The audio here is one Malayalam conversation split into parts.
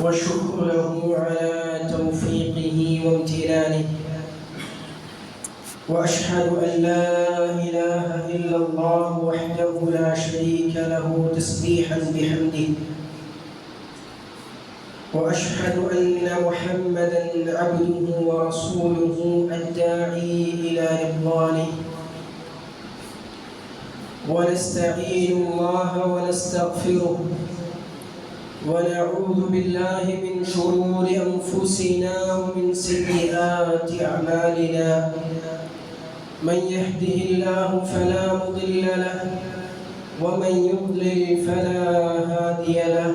وشكره على توفيقه وامتنانه. وأشهد أن لا إله إلا الله وحده لا شريك له تسبيحا بحمده. وأشهد أن محمدا عبده ورسوله الداعي إلى رضوانه. ونستعين الله ونستغفره. ونعوذ بالله من شرور أنفسنا ومن سيئات أعمالنا. من يهده الله فلا مضل له ومن يضلل فلا هادي له.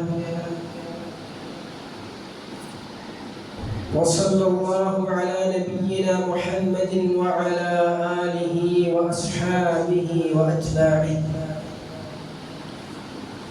وصلى الله على نبينا محمد وعلى آله وأصحابه وأتباعه.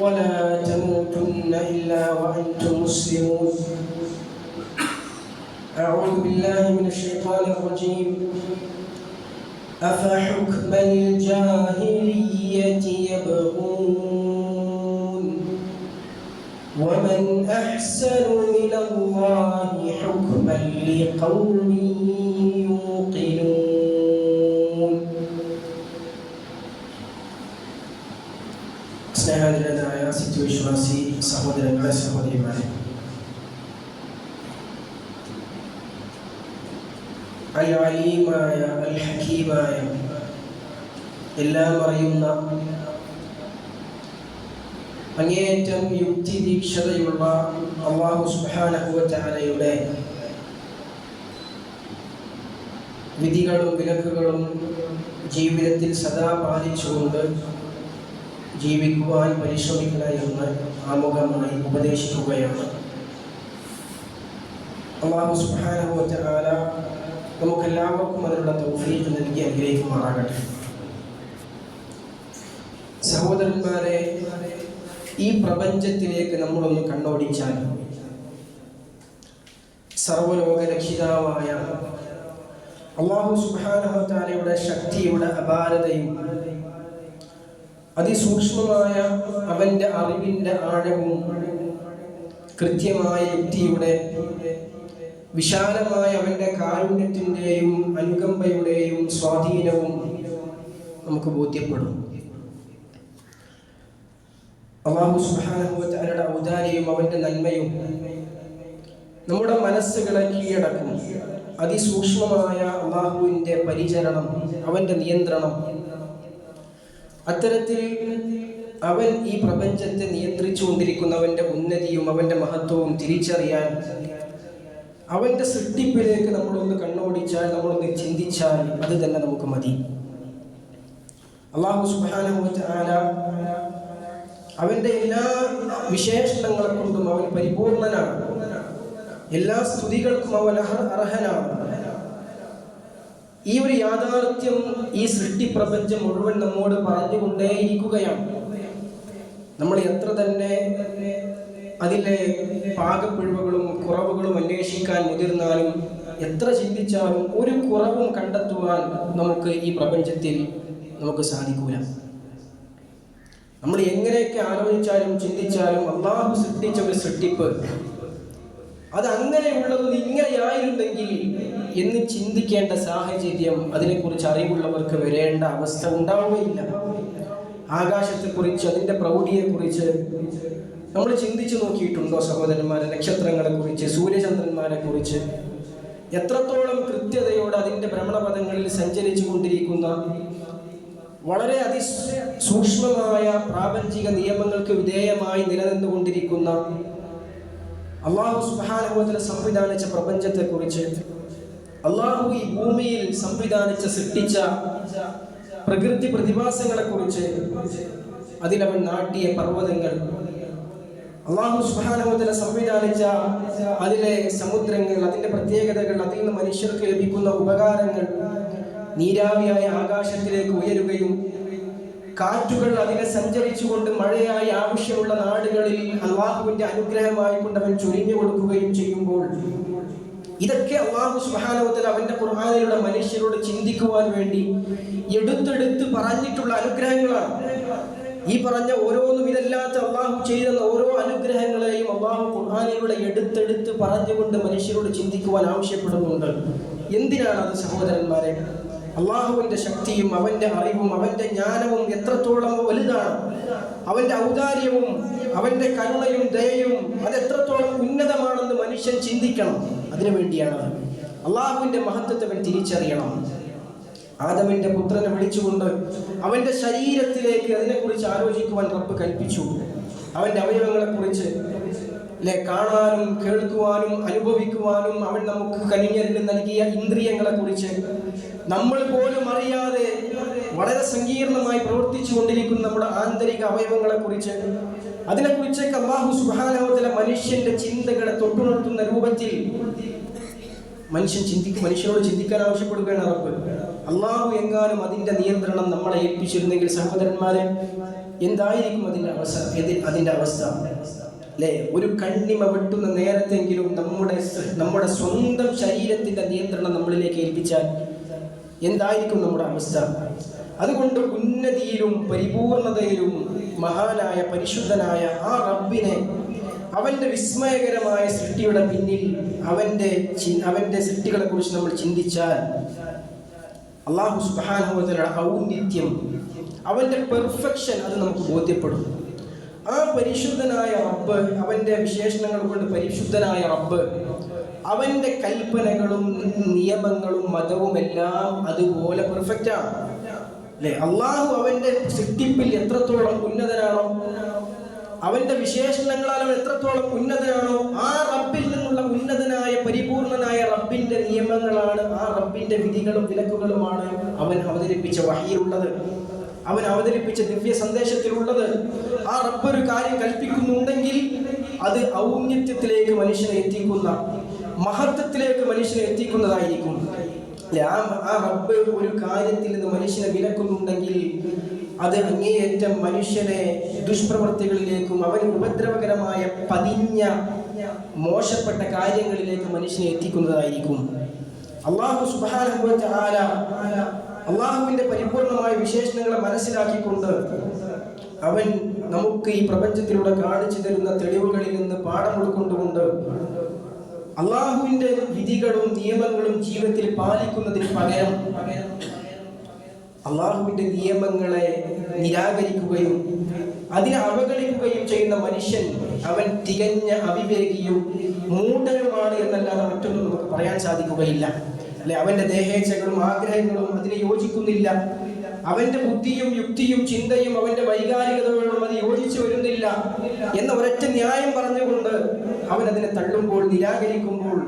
ولا تموتن إلا وأنتم مسلمون. أعوذ بالله من الشيطان الرجيم. أفحكم الجاهلية يبغون؟ ومن أحسن من الله حكما لقوم സത്യവിശ്വാസി സഹോദരങ്ങളെ സഹോദരിമാരെ അൽ അലീമായ അൽ ഹക്കീമായ എല്ലാം അറിയുന്ന അങ്ങേയറ്റം യുക്തി ദീക്ഷതയുള്ള അള്ളാഹു സുബാനഹുവറ്റാലയുടെ വിധികളും വിലക്കുകളും ജീവിതത്തിൽ സദാ പാലിച്ചുകൊണ്ട് ജീവിക്കുവാൻ പരിശ്രമിക്കുക എന്ന് ആമുഖമായി ഉപദേശിക്കുകയാണ്. അള്ളാഹു സുബാനഹുവറ്റാല നമുക്കെല്ലാവർക്കും അതിനുള്ള തൗഫീഖ് നൽകി അനുഗ്രഹിക്കുമാറാകട്ടെ. സഹോദരന്മാരെ ഈ പ്രപഞ്ചത്തിലേക്ക് നമ്മളൊന്ന് കണ്ണോടിച്ചാൽ സർവലോക രക്ഷിതാവായ അള്ളാഹു സുഹാനുഭവത്താലയുടെ ശക്തിയുടെ അപാരതയും അതിസൂക്ഷ്മമായ അവന്റെ അറിവിന്റെ ആഴവും കൃത്യമായ യുക്തിയുടെ വിശാലമായ അവന്റെ കാരുണ്യത്തിന്റെയും അനുകമ്പയുടെയും സ്വാധീനവും നമുക്ക് ബോധ്യപ്പെടും. അള്ളാഹു സുഹാനുഭവത്തരുടെ ഔദാര്യവും അവന്റെ നന്മയും നമ്മുടെ മനസ്സുകളെ കീഴടക്കും. അതിസൂക്ഷ്മമായ അള്ളാഹുവിന്റെ പരിചരണം അവന്റെ നിയന്ത്രണം അത്തരത്തിൽ അവൻ ഈ പ്രപഞ്ചത്തെ നിയന്ത്രിച്ചുകൊണ്ടിരിക്കുന്നവന്റെ ഉന്നതിയും അവന്റെ മഹത്വവും തിരിച്ചറിയാൻ അവന്റെ സൃഷ്ടിപ്പിലേക്ക് നമ്മളൊന്ന് കണ്ണോടിച്ചാൽ നമ്മളൊന്ന് ചിന്തിച്ചാൽ അത് തന്നെ നമുക്ക് മതി. അള്ളാഹു സുബാന ആല അവന്റെ എല്ലാ വിശേഷണങ്ങളെ കൊണ്ടും അവൻ പരിപൂർണനാണ്. എല്ലാ സ്തുതികൾക്കും അവൻ അർഹനാണ്. ഈ ഒരു യാഥാർത്ഥ്യം ഈ സൃഷ്ടി പ്രപഞ്ചം മുഴുവൻ നമ്മോട് പറഞ്ഞുകൊണ്ടേയിരിക്കുകയാണ്. നമ്മൾ എത്ര തന്നെ അതിലെ പാകപ്പിഴവുകളും കുറവുകളും അന്വേഷിക്കാൻ മുതിർന്നാലും എത്ര ചിന്തിച്ചാലും ഒരു കുറവും കണ്ടെത്തുവാൻ നമുക്ക് ഈ പ്രപഞ്ചത്തിൽ നമുക്ക് സാധിക്കൂല. നമ്മൾ എങ്ങനെയൊക്കെ ആലോചിച്ചാലും ചിന്തിച്ചാലും അള്ളാഹു സൃഷ്ടിച്ച ഒരു സൃഷ്ടിപ്പ് അത് അങ്ങനെയുള്ളത് ഇങ്ങനെയായിരുന്നെങ്കിൽ എന്ന് ചിന്തിക്കേണ്ട സാഹചര്യം അതിനെക്കുറിച്ച് അറിവുള്ളവർക്ക് വരേണ്ട അവസ്ഥ ഉണ്ടാവുകയില്ല. ആകാശത്തെക്കുറിച്ച് അതിന്റെ പ്രൗഢിയെക്കുറിച്ച് നമ്മൾ ചിന്തിച്ചു നോക്കിയിട്ടുണ്ടോ സഹോദരന്മാരെ നക്ഷത്രങ്ങളെ കുറിച്ച് സൂര്യചന്ദ്രന്മാരെ കുറിച്ച് എത്രത്തോളം കൃത്യതയോടെ അതിന്റെ ഭ്രമണപഥങ്ങളിൽ സഞ്ചരിച്ചു കൊണ്ടിരിക്കുന്ന വളരെ അതിസൂക്ഷ്മമായ പ്രാപഞ്ചിക നിയമങ്ങൾക്ക് വിധേയമായി നിലനിന്നുകൊണ്ടിരിക്കുന്ന അള്ളാഹു സുഹാനുഭവത്തിന് സംവിധാനിച്ച പ്രപഞ്ചത്തെക്കുറിച്ച് അള്ളാഹു ഈ ഭൂമിയിൽ സംവിധാനിച്ച സൃഷ്ടിച്ച പ്രകൃതി പ്രതിഭാസങ്ങളെ കുറിച്ച് അതിലവൻ നാട്ടിയ പർവതങ്ങൾ. അള്ളാഹു സുബാനുമുതല സംവിധാനിച്ച അതിലെ സമുദ്രങ്ങൾ അതിന്റെ പ്രത്യേകതകൾ അതിൽ നിന്ന് മനുഷ്യർക്ക് ലഭിക്കുന്ന ഉപകാരങ്ങൾ നീരാവിയായ ആകാശത്തിലേക്ക് ഉയരുകയും കാറ്റുകൾ അതിനെ സഞ്ചരിച്ചുകൊണ്ട് മഴയായി ആവശ്യമുള്ള നാടുകളിൽ അള്ളാഹുവിന്റെ അനുഗ്രഹമായി കൊണ്ട് അവൻ ചൊരിഞ്ഞു കൊടുക്കുകയും ചെയ്യുമ്പോൾ ഇതൊക്കെ അള്ളാഹു സുഹാനവത്തിൽ അവന്റെ ഖുർആാനിലൂടെ മനുഷ്യരോട് ചിന്തിക്കുവാൻ വേണ്ടി എടുത്തെടുത്ത് പറഞ്ഞിട്ടുള്ള അനുഗ്രഹങ്ങളാണ്. ഈ പറഞ്ഞ ഓരോന്നും ഇതല്ലാത്ത അള്ളാഹു ചെയ്തെന്ന ഓരോ അനുഗ്രഹങ്ങളെയും അള്ളാഹു ഖുർഹാനിലൂടെ എടുത്തെടുത്ത് പറഞ്ഞുകൊണ്ട് മനുഷ്യരോട് ചിന്തിക്കുവാൻ ആവശ്യപ്പെടുന്നുണ്ട്. എന്തിനാണ് അത് സഹോദരന്മാരെ? അള്ളാഹുവിന്റെ ശക്തിയും അവന്റെ അറിവും അവന്റെ ജ്ഞാനവും എത്രത്തോളം വലുതാണ് അവന്റെ ഔദാര്യവും അവന്റെ കരുണയും ദയയും അതെത്രത്തോളം ഉന്നതമാണെന്ന് മനുഷ്യൻ ചിന്തിക്കണം. അതിനു വേണ്ടിയാണ് അള്ളാഹുവിന്റെ മഹത്വത്തെ അവൻ തിരിച്ചറിയണം. ആദമിന്റെ പുത്രനെ വിളിച്ചുകൊണ്ട് അവന്റെ ശരീരത്തിലേക്ക് അതിനെക്കുറിച്ച് ആലോചിക്കുവാൻ റബ്ബ് കൽപ്പിച്ചു. അവന്റെ അവയവങ്ങളെക്കുറിച്ച് അല്ലെ കാണാനും കേൾക്കുവാനും അനുഭവിക്കുവാനും അവൻ നമുക്ക് കനിഞ്ഞരിന് നൽകിയ ഇന്ദ്രിയങ്ങളെ കുറിച്ച് നമ്മൾ പോലും അറിയാതെ വളരെ സങ്കീർണമായി പ്രവർത്തിച്ചു കൊണ്ടിരിക്കുന്ന നമ്മുടെ ആന്തരിക അവയവങ്ങളെ കുറിച്ച് അതിനെക്കുറിച്ചൊക്കെ അള്ളാഹു സുഹാനവത്തിലെ മനുഷ്യന്റെ ചിന്തകളെ തൊട്ടുണർത്തുന്ന രൂപത്തിൽ മനുഷ്യൻ ചിന്തിക്കും മനുഷ്യനോട് ചിന്തിക്കാൻ ആവശ്യപ്പെടുകയാണ് റബ്ബ്. അള്ളാഹു എങ്ങാനും അതിന്റെ നിയന്ത്രണം നമ്മളെ ഏൽപ്പിച്ചിരുന്നെങ്കിൽ സഹോദരന്മാരെ എന്തായിരിക്കും അതിന്റെ അവസ്ഥ? അതിന്റെ അവസ്ഥ? അല്ലേ ഒരു കണ്ണിമ വെട്ടുന്ന നേരത്തെങ്കിലും നമ്മുടെ നമ്മുടെ സ്വന്തം ശരീരത്തിന്റെ നിയന്ത്രണം നമ്മളിലേക്ക് ഏൽപ്പിച്ചാൽ എന്തായിരിക്കും നമ്മുടെ അവസ്ഥ അതുകൊണ്ട് ഉന്നതിയിലും പരിപൂർണതയിലും മഹാനായ പരിശുദ്ധനായ ആ റബ്ബിനെ അവന്റെ വിസ്മയകരമായ സൃഷ്ടിയുടെ പിന്നിൽ അവന്റെ അവന്റെ സൃഷ്ടികളെ കുറിച്ച് നമ്മൾ ചിന്തിച്ചാൽ അള്ളാഹു സുബാനുഭവത്തിലുള്ള ഔന്നിത്യം അവന്റെ പെർഫെക്ഷൻ അത് നമുക്ക് ബോധ്യപ്പെടും. ആ പരിശുദ്ധനായ റബ്ബ് അവന്റെ വിശേഷണങ്ങൾ കൊണ്ട് പരിശുദ്ധനായ റബ്ബ് അവന്റെ കൽപ്പനകളും നിയമങ്ങളും മതവും എല്ലാം അതുപോലെ പെർഫെക്റ്റ് ആണ്. അല്ലെ? അള്ളാഹു അവന്റെ സൃഷ്ടിപ്പിൽ എത്രത്തോളം ഉന്നതനാണോ അവന്റെ വിശേഷണങ്ങളാൽ അവൻ എത്രത്തോളം ഉന്നതനാണോ ആ റബ്ബിൽ നിന്നുള്ള ഉന്നതനായ പരിപൂർണനായ റബ്ബിന്റെ നിയമങ്ങളാണ് ആ റബ്ബിന്റെ വിധികളും വിലക്കുകളുമാണ് അവൻ അവതരിപ്പിച്ച വഹിയിലുള്ളത് അവൻ അവതരിപ്പിച്ച ദിവ്യ സന്ദേശത്തിലുള്ളത് ആ റബ്ബ് ഒരു കാര്യം കൽപ്പിക്കുന്നുണ്ടെങ്കിൽ അത് ഔന്നത്യത്തിലേക്ക് മനുഷ്യനെ എത്തിക്കുന്ന മഹത്വത്തിലേക്ക് മനുഷ്യനെ എത്തിക്കുന്നതായിരിക്കും. ആ റബ്ബ് ഒരു കാര്യത്തിൽ നിന്ന് മനുഷ്യനെ വിലക്കുന്നുണ്ടെങ്കിൽ അത് അങ്ങേയറ്റം മനുഷ്യനെ ദുഷ്പ്രവൃത്തികളിലേക്കും അവന് ഉപദ്രവകരമായ പതിഞ്ഞ മോശപ്പെട്ട കാര്യങ്ങളിലേക്ക് മനുഷ്യനെ എത്തിക്കുന്നതായിരിക്കും. അള്ളാഹു സുബാനുഭവ അള്ളാഹുവിന്റെ പരിപൂർണമായ വിശേഷണങ്ങളെ മനസ്സിലാക്കിക്കൊണ്ട് അവൻ നമുക്ക് ഈ പ്രപഞ്ചത്തിലൂടെ കാണിച്ചു തരുന്ന തെളിവുകളിൽ നിന്ന് പാഠം ഉൾക്കൊണ്ടുകൊണ്ട് അള്ളാഹുവിന്റെ വിധികളും നിയമങ്ങളും ജീവിതത്തിൽ പാലിക്കുന്നതിന് പകരം അള്ളാഹുവിന്റെ നിയമങ്ങളെ നിരാകരിക്കുകയും അതിനെ അവഗണിക്കുകയും ചെയ്യുന്ന മനുഷ്യൻ അവൻ തികഞ്ഞ അവിവേകിയും മൂഢനുമാണ് എന്നല്ലാതെ മറ്റൊന്നും നമുക്ക് പറയാൻ സാധിക്കുകയില്ല. അല്ലെ അവന്റെ ദേഹേച്ഛകളും ആഗ്രഹങ്ങളും അതിനെ യോജിക്കുന്നില്ല. അവന്റെ ബുദ്ധിയും യുക്തിയും ചിന്തയും അവന്റെ വൈകാരികതകളും അത് യോജിച്ചു വരുന്നില്ല എന്ന ഒരൊറ്റ ന്യായം പറഞ്ഞുകൊണ്ട് അവൻ അതിനെ തള്ളുമ്പോൾ നിരാകരിക്കുമ്പോൾ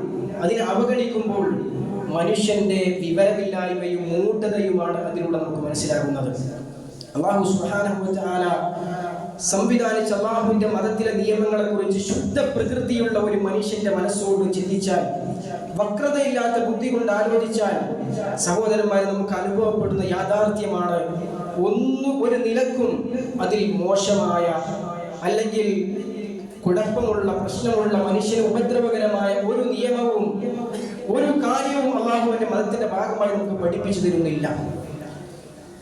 അതിനെ അവഗണിക്കുമ്പോൾ മനുഷ്യന്റെ വിവരമില്ലായ്മയും മൂഢതയുമാണ് അതിലൂടെ നമുക്ക് മനസ്സിലാകുന്നത്. അള്ളാഹു സുഹാന സംവിധാനിച്ച അള്ളാഹുവിന്റെ മതത്തിലെ നിയമങ്ങളെ കുറിച്ച് ശുദ്ധ പ്രകൃതിയുള്ള ഒരു മനുഷ്യന്റെ മനസ്സോട് ചിന്തിച്ചാൽ വക്രതയില്ലാത്ത ബുദ്ധി കൊണ്ട് ആലോചിച്ചാൽ സഹോദരന്മാരെ നമുക്ക് അനുഭവപ്പെടുന്ന യാഥാർത്ഥ്യമാണ്. ഒന്ന് ഒരു നിലക്കും അതിൽ മോശമായ അല്ലെങ്കിൽ കുഴപ്പമുള്ള പ്രശ്നമുള്ള മനുഷ്യന് ഉപദ്രവകരമായ ഒരു നിയമവും ഒരു കാര്യവും അള്ളാഹുവിന്റെ മതത്തിന്റെ ഭാഗമായി നമുക്ക് പഠിപ്പിച്ചു തരുന്നില്ല.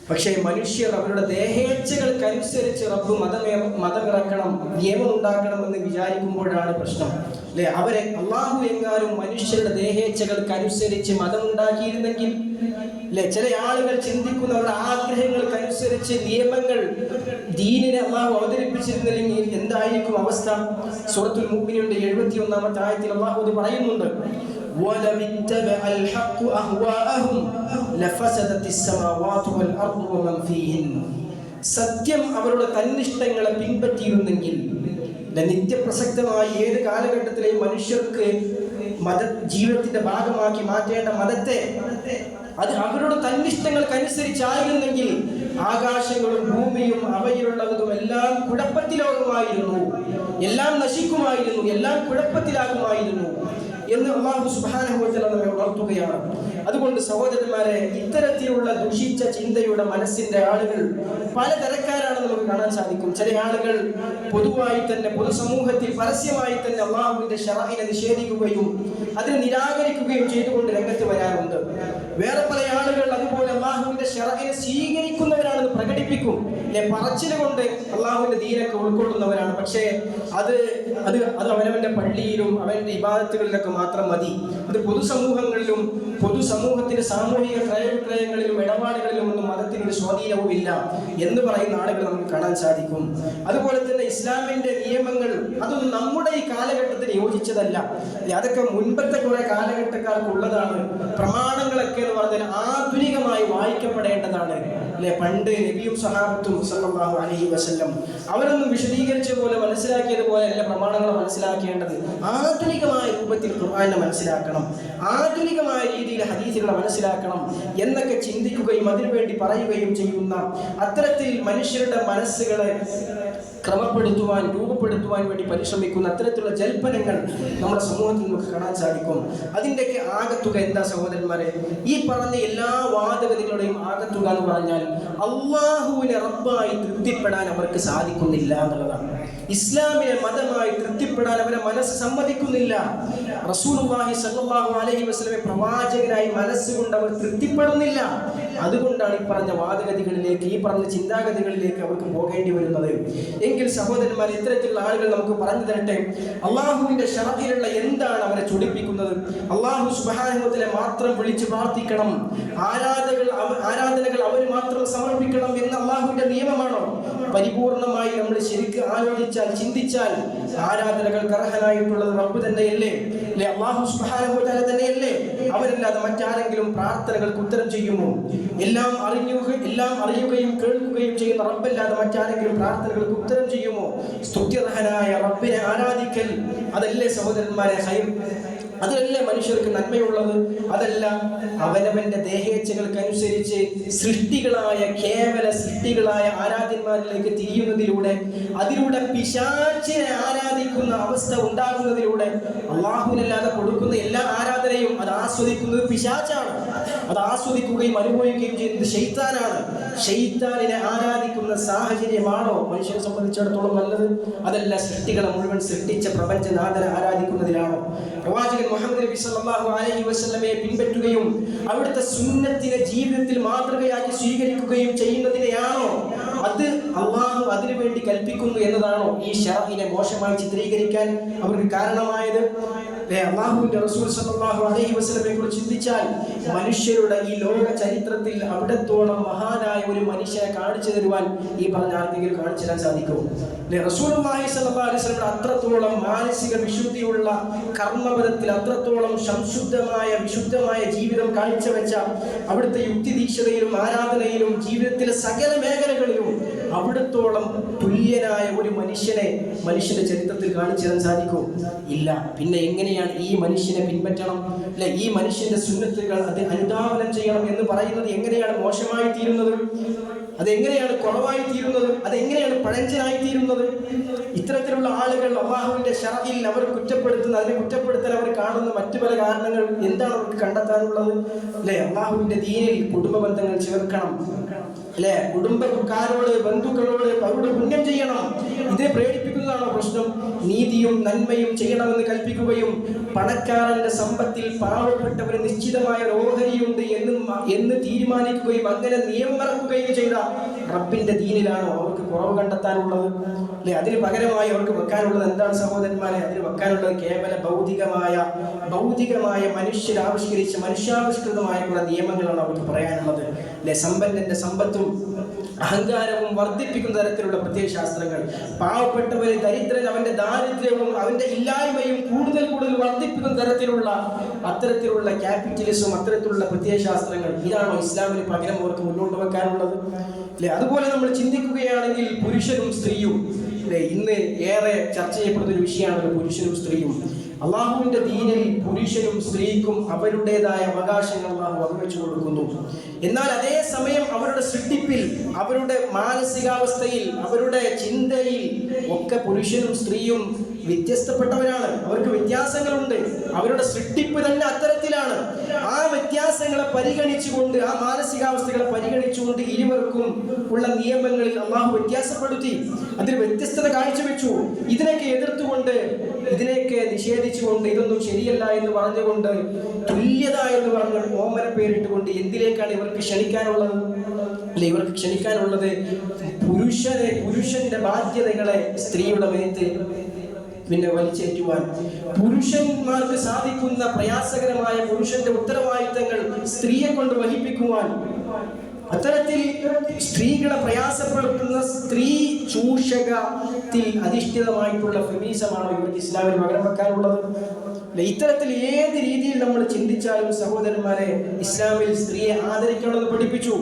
പക്ഷേ മനുഷ്യർ അവരുടെ ദേഹേച്ഛകൾക്കനുസരിച്ച് റബ്ബ് മതമേ മതമിറക്കണം നിയമം ഉണ്ടാക്കണമെന്ന് വിചാരിക്കുമ്പോഴാണ് പ്രശ്നം. അല്ലെ? അവരെ അള്ളാഹു എങ്ങാനും മനുഷ്യരുടെ ദേഹേച്ഛകൾക്കനുസരിച്ച് മതമുണ്ടാക്കിയിരുന്നെങ്കിൽ അല്ലെ? ചില ആളുകൾ ചിന്തിക്കുന്ന അവരുടെ ആഗ്രഹങ്ങൾക്കനുസരിച്ച് നിയമങ്ങൾ ദീനിനെ അള്ളാഹു അവതരിപ്പിച്ചിരുന്നില്ലെങ്കിൽ എന്തായിരിക്കും അവസ്ഥ? സൂറത്തുൽ മുഅ്മിനീന്റെ എഴുപത്തി ഒന്നാമത്തെ ആയത്തിൽ അള്ളാഹു ഇത് പറയുന്നുണ്ട്. ولو اتبع الحق أهواءهم لفسدت السماوات والأرض ومن فيهن സത്യം അവരുടെ തന്നിഷ്ടങ്ങളെ പിൻപറ്റിയിരുന്നെങ്കിൽ ഇല്ല, നിത്യപ്രസക്തമായ ഏത് കാലഘട്ടത്തിലെയും മനുഷ്യർക്ക് മത ജീവിതത്തിന്റെ ഭാഗമാക്കി മാറ്റേണ്ട മതത്തെ അത് അവരുടെ തന്നിഷ്ടങ്ങൾക്കനുസരിച്ചായിരുന്നെങ്കിൽ ആകാശങ്ങളും ഭൂമിയും അവയിലുള്ളതും എല്ലാം കുഴപ്പത്തിലാകുമായിരുന്നു എല്ലാം നശിക്കുമായിരുന്നു എല്ലാം കുഴപ്പത്തിലാകുമായിരുന്നു എന്ന് അള്ളാഹു സുബാനുഭവത്തിൽ നമ്മെ ഉണർത്തുകയാണ്. അതുകൊണ്ട് സഹോദരന്മാരെ ഇത്തരത്തിലുള്ള ദുഷിച്ച ചിന്തയുടെ മനസ്സിന്റെ ആളുകൾ പലതരക്കാരാണ് നമുക്ക് കാണാൻ സാധിക്കും. ചില ആളുകൾ പൊതുവായി തന്നെ പൊതുസമൂഹത്തിൽ പരസ്യമായി തന്നെ അള്ളാഹുവിന്റെ ഷറാഹിനെ നിഷേധിക്കുകയും അതിനെ നിരാകരിക്കുകയും ചെയ്തുകൊണ്ട് രംഗത്ത് വരാറുണ്ട്. വേറെ പല ആളുകൾ അതുപോലെ അള്ളാഹുവിന്റെ ഷറാഹിനെ സ്വീകരിക്കുന്നവരാണെന്ന് പ്രകടിപ്പിക്കും. അല്ലെ പറച്ചിലുകൊണ്ട് അള്ളാഹുവിന്റെ ദീനൊക്കെ ഉൾക്കൊള്ളുന്നവരാണ്. പക്ഷേ അത് അത് അത് അവനവന്റെ പള്ളിയിലും അവന്റെ ഇബാദത്തുകളിലൊക്കെ മാത്രം മതി. അത് പൊതുസമൂഹങ്ങളിലും പൊതുസമൂഹത്തിന്റെ സാമൂഹിക ക്രയവിക്രയങ്ങളിലും ഇടപാടുകളിലും ഒന്നും മതത്തിന് ഒരു സ്വാധീനവും ഇല്ല എന്ന് പറയുന്ന ആളുകൾ നമുക്ക് കാണാൻ സാധിക്കും. അതുപോലെ തന്നെ ഇസ്ലാമിന്റെ നിയമങ്ങൾ അതൊന്നും നമ്മുടെ ഈ കാലഘട്ടത്തിന് യോജിച്ചതല്ല. അതൊക്കെ മുൻപത്തെ കുറെ കാലഘട്ടക്കാർക്ക് ഉള്ളതാണ്. പ്രമാണങ്ങളൊക്കെ എന്ന് പറഞ്ഞാൽ ആധുനികമായി വായിക്കപ്പെടേണ്ടതാണ്. അല്ലെ? പണ്ട് നബിയും സഹാബത്തും സല്ലല്ലാഹു അലൈഹി വസല്ലം അവരൊന്നും വിശദീകരിച്ച പോലെ മനസ്സിലാക്കിയതുപോലെ അല്ല പ്രമാണങ്ങൾ മനസ്സിലാക്കേണ്ടത്. ആധുനികമായ രൂപത്തിൽ ഖുർആനെ മനസ്സിലാക്കണം. ആധുനികമായ രീതിയിൽ ഹദീസുകളെ മനസ്സിലാക്കണം എന്നൊക്കെ ചിന്തിക്കുകയും അതിനുവേണ്ടി പറയുകയും ചെയ്യുന്ന അത്തരത്തിൽ മനുഷ്യരുടെ മനസ്സുകളെ ക്രമപ്പെടുത്തുവാൻ രൂപപ്പെടുത്തുവാൻ വേണ്ടി പരിശ്രമിക്കുന്ന അത്തരത്തിലുള്ള ജൽപ്പനങ്ങൾ നമ്മുടെ സമൂഹത്തിൽ നമുക്ക് കാണാൻ സാധിക്കും. അതിന്റെയൊക്കെ ആകത്തുക എന്താ സഹോദരന്മാരെ? ഈ പറഞ്ഞ എല്ലാ വാദഗതികളുടെയും ആകത്തുക എന്ന് പറഞ്ഞാൽ അള്ളാഹുവിനെ റബ്ബായി തൃപ്തിപ്പെടാൻ അവർക്ക് സാധിക്കുന്നില്ല എന്നുള്ളതാണ്. ഇസ്ലാമിനെ മതമായി തൃപ്തിപ്പെടാൻ അവരെ മനസ്സ് സമ്മതിക്കുന്നില്ല. റസൂലുള്ളാഹി സല്ലല്ലാഹു അലൈഹി വസല്ലമയെ പ്രവാചകനായി മനസ്സുകൊണ്ട് അവർ തൃപ്തിപ്പെടുന്നില്ല. അതുകൊണ്ടാണ് ഈ പറഞ്ഞ വാദഗതികളിലേക്ക് ഈ പറഞ്ഞ ചിന്താഗതികളിലേക്ക് അവർക്ക് പോകേണ്ടി വരുന്നത്. എങ്കിൽ സഹോദരന്മാർ ഇത്തരത്തിലുള്ള ആളുകൾ നമുക്ക് പറഞ്ഞു തരട്ടെ. അള്ളാഹുവിന്റെ ഷറഫിലുള്ള എന്താണ് അവരെ ചൊടിപ്പിക്കുന്നത്? അള്ളാഹു സുബാനുഭവത്തിലെ മാത്രം വിളിച്ച് പ്രാർത്ഥിക്കണം. ആരാധകൾ അവ- ആരാധനകൾ അവർ മാത്രം സമർപ്പിക്കണം എന്ന അള്ളാഹുവിന്റെ നിയമമാണോ? പരിപൂർണമായി നമ്മൾ ശരിക്ക് ആലോചിച്ചാൽ ചിന്തിച്ചാൽ ആരാധനകൾക്ക് അർഹനായിട്ടുള്ളത് റബ്ബ് തന്നെയല്ലേ? അല്ലെ? അള്ളാഹു സുഹാനുഭൂതാല തന്നെയല്ലേ? അവരല്ലാതെ മറ്റാരെങ്കിലും പ്രാർത്ഥനകൾക്ക് ഉത്തരം ചെയ്യുമോ? എല്ലാം അറിഞ്ഞു എല്ലാം അറിയുകയും കേൾക്കുകയും ചെയ്യുന്ന റബ്ബല്ലാതെ മറ്റാരെങ്കിലും പ്രാർത്ഥനകൾക്ക് ഉത്തരം ചെയ്യുമോ? സ്തുത്യർഹനായ റബ്ബിനെ ആരാധിക്കൽ. അതല്ലേ സഹോദരന്മാരെ ഹൈർ? അതല്ലേ മനുഷ്യർക്ക് നന്മയുള്ളത്? അതല്ല അവനവന്റെ ദേഹേച്ഛകൾക്കനുസരിച്ച് സൃഷ്ടികളായ കേവല സൃഷ്ടികളായ ആരാധ്യന്മാരിലേക്ക് തിരിയുന്നതിലൂടെ അതിലൂടെ പിശാച്ചിനെ ആരാധിക്കുന്ന അവസ്ഥ ഉണ്ടാകുന്നതിലൂടെ അള്ളാഹുവിനല്ലാതെ കൊടുക്കുന്ന എല്ലാ ആരാധനയും അത് ആസ്വദിക്കുന്നത് പിശാച്ചാണ് അത് ആസ്വദിക്കുകയും അനുഭവിക്കുകയും ചെയ്യുന്നത് ഷെയ്ത്താനാണ് ഷെയ്ത്താനിനെ ആരാധിക്കുന്ന സാഹചര്യമാണോ മനുഷ്യനെ സംബന്ധിച്ചിടത്തോളം നല്ലത്? അതല്ല സൃഷ്ടികളെ മുഴുവൻ സൃഷ്ടിച്ച പ്രപഞ്ചനാഥനെ ആരാധിക്കുന്നതിലാണോ? പ്രവാചകൻ മുഹമ്മദ് നബി സല്ലല്ലാഹു അലൈഹി വസല്ലമയെ പിൻപറ്റുകയും അവിടുത്തെ സുന്നത്തിനെ ജീവിതത്തിൽ മാതൃകയാക്കി സ്വീകരിക്കുകയും ചെയ്യുന്നതിനെയാണോ? അത് അള്ളാഹു അതിനു വേണ്ടി കൽപ്പിക്കുന്നു എന്നതാണോ ഈ ഷറഹിനെ മോശമായി ചിത്രീകരിക്കാൻ അവർക്ക് കാരണമായത്? അള്ളാഹുവിന്റെ റസൂൽ സല്ലല്ലാഹു അലൈഹി വസല്ലമയെ കുറിച്ച് ചിന്തിച്ചാൽ മനുഷ്യരുടെ ഈ ലോക ചരിത്രത്തിൽ അവിടത്തോളം മഹാനായ ഒരു മനുഷ്യനെ കാണിച്ചു തരുവാൻ ഈ പറഞ്ഞ ആർക്കെങ്കിലും കാണിച്ചു തരാൻ സാധിക്കും റസൂലുള്ളാഹി അള്ളാഹി അലൈഹി വസല്ലം അത്രത്തോളം മാനസിക വിശുദ്ധിയുള്ള കർമ്മപദത്തിൽ അത്രത്തോളം സംശുദ്ധമായ വിശുദ്ധമായ ജീവിതം കാഴ്ചവെച്ച അവിടുത്തെ യുക്തിദീക്ഷതയിലും ആരാധനയിലും ജീവിതത്തിലെ സകല മേഖലകളിലും അവിടത്തോളം തുല്യനായ ഒരു മനുഷ്യനെ മനുഷ്യന്റെ ചരിത്രത്തിൽ കാണിച്ചു തരാൻ സാധിക്കും? ഇല്ല. പിന്നെ എങ്ങനെയാണ് ഈ മനുഷ്യനെ പിൻപറ്റണം? അല്ലെ ഈ മനുഷ്യന്റെ സുന്നത്തുകൾ അത് അനുധാവനം ചെയ്യണം എന്ന് പറയുന്നത് എങ്ങനെയാണ് മോശമായി തീരുന്നത്? അതെങ്ങനെയാണ് കുറവായി തീരുന്നത്? അതെങ്ങനെയാണ് പഴഞ്ചനായി തീരുന്നത്? ഇത്തരത്തിലുള്ള ആളുകൾ അള്ളാഹുവിന്റെ ഷറയിൽ അവർ കുറ്റപ്പെടുത്തുന്ന അതിനെ കുറ്റപ്പെടുത്തൽ അവർ കാണുന്ന മറ്റു പല കാരണങ്ങൾ എന്താണ് അവർക്ക് കണ്ടെത്താനുള്ളത്? അല്ലെ അള്ളാഹുവിന്റെ ദീനിൽ കുടുംബ ബന്ധങ്ങൾ ചേർക്കണം. അല്ലെ കുടുംബക്കാരോട് ബന്ധുക്കളോട് അവരോട് പുണ്യം ചെയ്യണം ഇതിനെ പ്രേരിപ്പിക്കുന്നതാണോ പ്രശ്നം? നീതിയും നന്മയും ചെയ്യണമെന്ന് കൽപ്പിക്കുകയും പണക്കാരന്റെ സമ്പത്തിൽ പാവപ്പെട്ടവന് നിശ്ചിതമായ ഓഹരിയുണ്ട് എന്ന് എന്ന് തീരുമാനിക്കുകയും അങ്ങനെ നിയമം ഇറക്കുകയും ചെയ്ത റബ്ബിന്റെ ദീനിലാണോ അവർക്ക് കുറവ് കണ്ടെത്താനുള്ളത്? അല്ലെ? അതിന് പകരമായി അവർക്ക് വെക്കാനുള്ളത് എന്താണ് സഹോദരന്മാരെ? അതിന് വെക്കാനുള്ളത് കേവല ഭൗതികമായ ഭൗതികമായ മനുഷ്യർ ആവിഷ്കരിച്ച മനുഷ്യാവിഷ്കൃതമായ കുറെ നിയമങ്ങളാണ് അവർക്ക് പറയാനുള്ളത്. അല്ലെ? സമ്പന്നന്റെ സമ്പത്തും അഹങ്കാരവും വർദ്ധിപ്പിക്കുന്ന തരത്തിലുള്ള പ്രത്യയശാസ്ത്രങ്ങൾ പാവപ്പെട്ടവരെ ദരിദ്രൻ അവന്റെ ദാരിദ്ര്യവും അവന്റെ ഇല്ലായ്മയും കൂടുതൽ കൂടുതൽ വർദ്ധിപ്പിക്കുന്ന തരത്തിലുള്ള അത്തരത്തിലുള്ള ക്യാപിറ്റലിസം അത്തരത്തിലുള്ള പ്രത്യയശാസ്ത്രങ്ങൾ ഇതാണോ ഇസ്ലാമിന് പകരം അവർക്ക് മുന്നോട്ട് വെക്കാനുള്ളത്? അല്ലെ? അതുപോലെ നമ്മൾ ചിന്തിക്കുകയാണെങ്കിൽ പുരുഷനും സ്ത്രീയും. അല്ലെ? ഇന്ന് ഏറെ ചർച്ച ചെയ്യപ്പെടുന്ന ഒരു വിഷയമാണ് പുരുഷനും സ്ത്രീയും. അള്ളാഹുവിന്റെ ദീനിൽ പുരുഷനും സ്ത്രീക്കും അവരുടേതായ അവകാശങ്ങൾ അള്ളാഹു വകവെച്ചു കൊടുക്കുന്നു. എന്നാൽ അതേ സമയം അവരുടെ സൃഷ്ടിപ്പിൽ അവരുടെ മാനസികാവസ്ഥയിൽ അവരുടെ ചിന്തയിൽ ഒക്കെ പുരുഷനും സ്ത്രീയും വ്യത്യസ്തപ്പെട്ടവരാണ്. അവർക്ക് വ്യത്യാസങ്ങളുണ്ട്. അവരുടെ സൃഷ്ടിപ്പ് തന്നെ അത്തരത്തിലാണ്. ആ വ്യത്യാസങ്ങളെ പരിഗണിച്ചുകൊണ്ട് ആ മാനസികാവസ്ഥകളെ പരിഗണിച്ചുകൊണ്ട് ഇരുവർക്കും ഉള്ള നിയമങ്ങളിൽ അള്ളാഹു വ്യത്യാസപ്പെടുത്തി അതിൽ വ്യത്യസ്തത കാഴ്ചവെച്ചു. ഇതിനൊക്കെ എതിർത്തുകൊണ്ട് ഇതിനെയൊക്കെ നിഷേധിച്ചുകൊണ്ട് ഇതൊന്നും ശരിയല്ല എന്ന് പറഞ്ഞുകൊണ്ട് തുല്യത എന്ന് പറഞ്ഞ ഓമന പേരിട്ടുകൊണ്ട് എന്തിലേക്കാണ് ഇവർക്ക് ക്ഷണിക്കാനുള്ളത്? അല്ലെ ഇവർക്ക് ക്ഷണിക്കാനുള്ളത് പുരുഷനെ പുരുഷന്റെ ബാധ്യതകളെ സ്ത്രീയുടെ മേത്ത് പിന്നെ വലിച്ചേറ്റുവാൻ. പുരുഷന്മാർക്ക് സാധിക്കുന്ന പ്രയാസകരമായ പുരുഷന്റെ ഉത്തരവാദിത്തങ്ങൾ സ്ത്രീയെ കൊണ്ട് വഹിപ്പിക്കുവാൻ. അത്തരത്തിൽ സ്ത്രീകളെ പ്രയാസപ്പെടുത്തുന്ന സ്ത്രീ ചൂഷകത്തിൽ അധിഷ്ഠിതമായിട്ടുള്ള ഫെമീസമാണ് ഇവർക്ക് ഇസ്ലാമിൽ പകരം വെക്കാനുള്ളത്. ഇത്തരത്തിൽ ഏത് രീതിയിൽ നമ്മൾ ചിന്തിച്ചാലും സഹോദരന്മാരെ ഇസ്ലാമിൽ സ്ത്രീയെ ആദരിക്കണമെന്ന് പഠിപ്പിച്ചു.